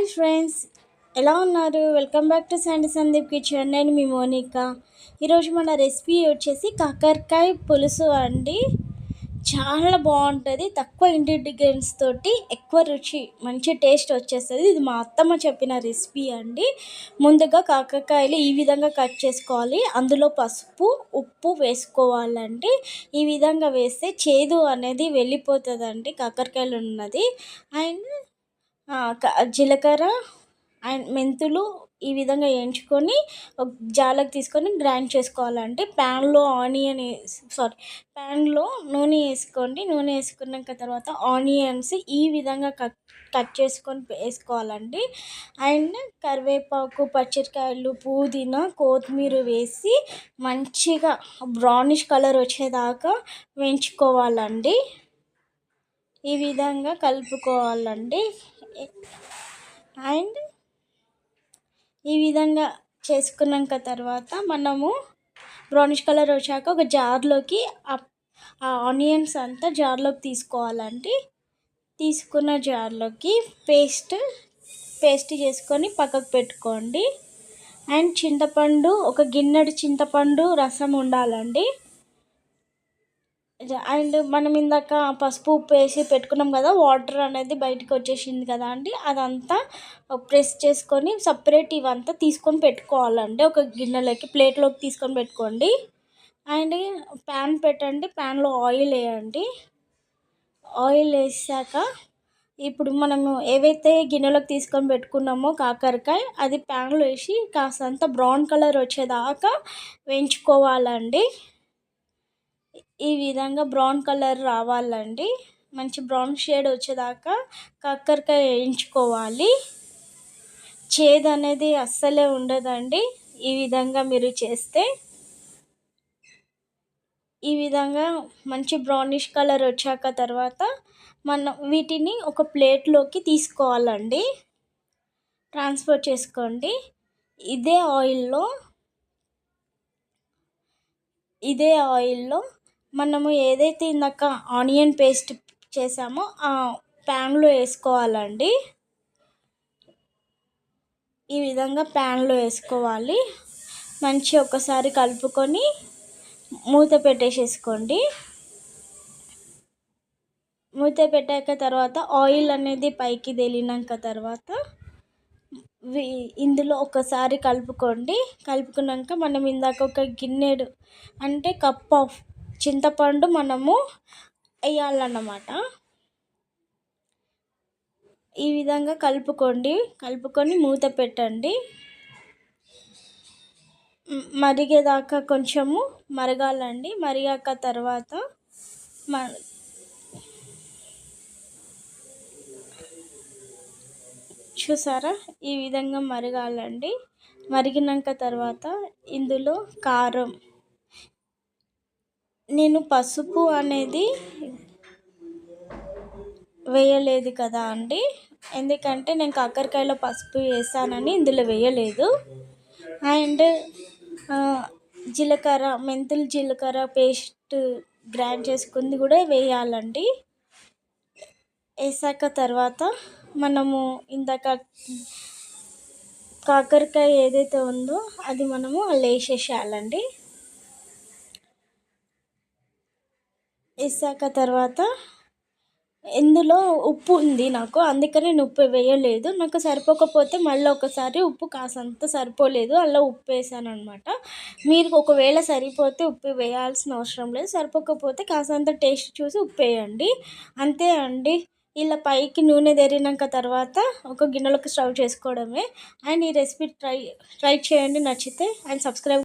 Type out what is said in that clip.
Hi friends ఎలా ఉన్నారు? Welcome back to Sunday Sandeep kitchen. నేను మీ మోనిక. ఈరోజు మన రెసిపీ వచ్చేసి కాకరకాయ పులుసు అండి. చాలా బాగుంటుంది తక్కువ ఇంగ్రీడియంట్స్ తోటి ఎక్కువ రుచి మంచి టేస్ట్ వచ్చేస్తుంది. ఇది మా అత్తమ్మ చెప్పిన రెసిపీ అండి. ముందుగా కాకరకాయలు ఈ విధంగా కట్ చేసుకోవాలి. అందులో పసుపు ఉప్పు వేసుకోవాలండి. ఈ విధంగా వేస్తే చేదు అనేది వెళ్ళిపోతుందండి కాకరకాయలు ఉన్నది. అండ్ జీలకర్ర అండ్ మెంతులు ఈ విధంగా వేయించుకొని ఒక జాలకు తీసుకొని గ్రైండ్ చేసుకోవాలంటే ప్యాన్లో ఆనియన్ సారీ ప్యాన్లో నూనె వేసుకోండి. నూనె వేసుకున్నాక తర్వాత ఆనియన్స్ ఈ విధంగా కట్ కట్ చేసుకొని వేసుకోవాలండి. అండ్ కరివేపాకు పచ్చిమిరకాయలు పుదీనా కొత్తిమీర వేసి మంచిగా బ్రౌనిష్ కలర్ వచ్చేదాకా వేయించుకోవాలండి. ఈ విధంగా కలుపుకోవాలండి. అండ్ ఈ విధంగా చేసుకున్నాక తర్వాత మనము బ్రౌనిష్ కలర్ వచ్చాక ఒక జార్లోకి ఆ ఆనియన్స్ అంతా జార్లోకి తీసుకోవాలండి. తీసుకున్న జార్లోకి పేస్ట్ పేస్ట్ చేసుకొని పక్కకు పెట్టుకోండి. అండ్ చింతపండు ఒక గిన్నెడు చింతపండు రసం ఉండాలండి. అండ్ మనం ఇందాక పసుపు ఉప్పు వేసి పెట్టుకున్నాం కదా వాటర్ అనేది బయటకు వచ్చేసింది కదా అండి. అదంతా ప్రెస్ చేసుకొని సపరేట్ ఇవంతా తీసుకొని పెట్టుకోవాలండి. ఒక గిన్నెలోకి ప్లేట్లోకి తీసుకొని పెట్టుకోండి. అండ్ ప్యాన్ పెట్టండి. ప్యాన్లో ఆయిల్ వేయండి. ఆయిల్ వేసాక ఇప్పుడు మనము ఏవైతే గిన్నెలోకి తీసుకొని పెట్టుకున్నామో కాకరకాయ అది ప్యాన్లో వేసి కాస్తంత బ్రౌన్ కలర్ వచ్చేదాకా వేయించుకోవాలండి. ఈ విధంగా బ్రౌన్ కలర్ రావాలండి. మంచి బ్రౌన్ షేడ్ వచ్చేదాకా కాకరకాయ వేయించుకోవాలి. చేదు అనేది అస్సలే ఉండదండి. ఈ విధంగా మీరు చేస్తే ఈ విధంగా మంచి బ్రౌనిష్ కలర్ వచ్చాక తర్వాత మనం వీటిని ఒక ప్లేట్లోకి తీసుకోవాలండి. ట్రాన్స్ఫర్ చేసుకోండి. ఇదే ఆయిల్లో ఇదే ఆయిల్లో మనము ఏదైతే ఇందాక ఆనియన్ పేస్ట్ చేసామో ఆ ప్యాన్లో వేసుకోవాలండి. ఈ విధంగా ప్యాన్లో వేసుకోవాలి. మంచి ఒకసారి కలుపుకొని మూత పెట్టేసేసుకోండి. మూత పెట్టాక తర్వాత ఆయిల్ అనేది పైకి తేలినాక తర్వాత ఇందులో ఒకసారి కలుపుకోండి. కలుపుకున్నాక మనం ఇందాక ఒక గిన్నెడు అంటే కప్ ఆఫ్ చింతపండు మనము వేయాలన్నమాట. ఈ విధంగా కలుపుకోండి. కలుపుకొని మూత పెట్టండి. మరిగేదాకా కొంచెము మరగాలండి. మరిగాక తర్వాత మ చూసారా? ఈ విధంగా మరగాలండి. మరిగినాక తర్వాత ఇందులో కారం నేను పసుపు అనేది వేయలేదు కదా అండి. ఎందుకంటే నేను కాకరకాయలో పసుపు వేసానని ఇందులో వేయలేదు. అండ్ జీలకర్ర మెంతులు జీలకర్ర పేస్ట్ గ్రైండ్ చేసుకుంది కూడా వేయాలండి. వేసాక తర్వాత మనము ఇందాక కాకరకాయ ఏదైతే ఉందో అది మనము అలా వేసేసేయాలండి వేసాక తర్వాత ఇందులో ఉప్పు ఉంది నాకు. అందుకని నేను ఉప్పు వేయలేదు. నాకు సరిపోకపోతే మళ్ళీ ఒకసారి ఉప్పు కాసంత సరిపోలేదు. అలా ఉప్పు వేసాను అనమాట మీరు ఒకవేళ సరిపోతే ఉప్పు వేయాల్సిన అవసరం లేదు. సరిపోకపోతే కాసంత టేస్ట్ చూసి ఉప్పు వేయండి. అంతే అండి. ఇలా పైకి నూనె తెరినాక తర్వాత ఒక గిన్నెలోకి స్టవ్ చేసుకోవడమే. అండ్ ఈ రెసిపీ ట్రై ట్రై చేయండి. నచ్చితే అండ్ సబ్స్క్రైబ్